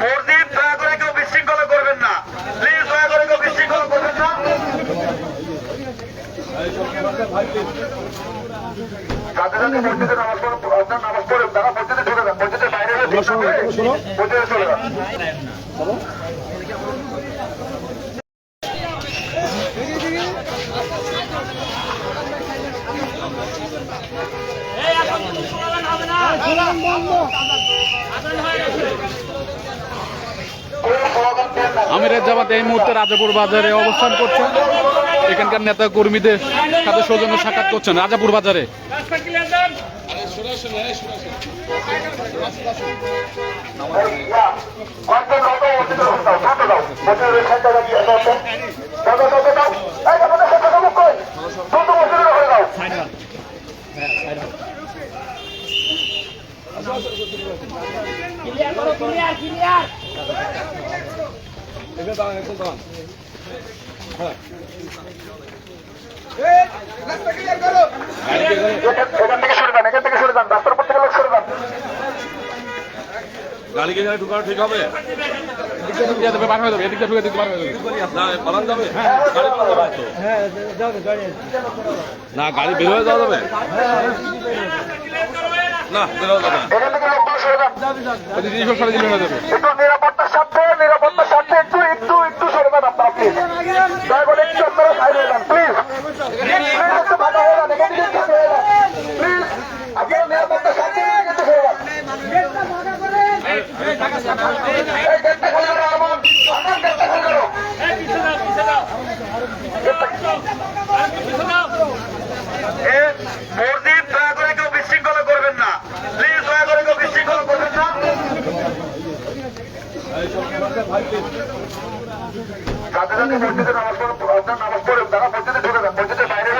মসজিদ দয়া করে কেউ বিশৃঙ্খলা করবেন না। প্লিজ দয়া করে কেউ বিশৃঙ্খলা করবেন না। যাদের যাদের মসজিদে নামাজ পড়ে আপনার নামাজ পড়ে তারা মসজিদে চলে যান। মসজিদের বাইরে হলে মসজিদে চলে যান। কোনো স্লোগান দেন না আমিরের জামাত এই মুহূর্তে রাজাপুর বাজারে অবস্থান করছেন। এখানকার নেতা কর্মীদের সাথে সৌজন্য সাক্ষাৎ করছেন রাজাপুর বাজারে। ক্লিয়ার করো ক্লিয়ার ক্লিয়ার এখান যান এখান থেকে সরে যান রাস্তার উপর থেকে লোক সরে যান গাড়ি কে ঢুকানো ঠিক হবে হয়ে হয়ে না গাড়ি বের হয়ে যাওয়া যাবে না এখান থেকে লোকগুলো সরে যান এদিক দিয়ে সব সরে দিলে হয়ে যাবে। একটু নিরাপত্তার স্বার্থে নিরাপত্তার স্বার্থে একটু একটু একটু সরে যান আপনারা প্লিজ দয়া করে একটু আপনারা সাইড হয়ে যান প্লিজ প্লিজ একটু ফাঁকা হয়ে যান এখান থেকে একটু যান প্লিজ আপনারা নিরাপত্তার স্বার্থে একটু সরে যান গেটটা খুলে দাও আমার আমার গেটটা খুলে দাও এ মসজিদ দয়া করে কেউ বিশৃঙ্খলা করবেন না প্লিজ দয়া করে কেউ বিশৃঙ্খলা করবেন না যাদের যাদের মসজিদে নামাজ পড়ে তারা মসজিদে ঢুকে যান মসজিদের বাইরে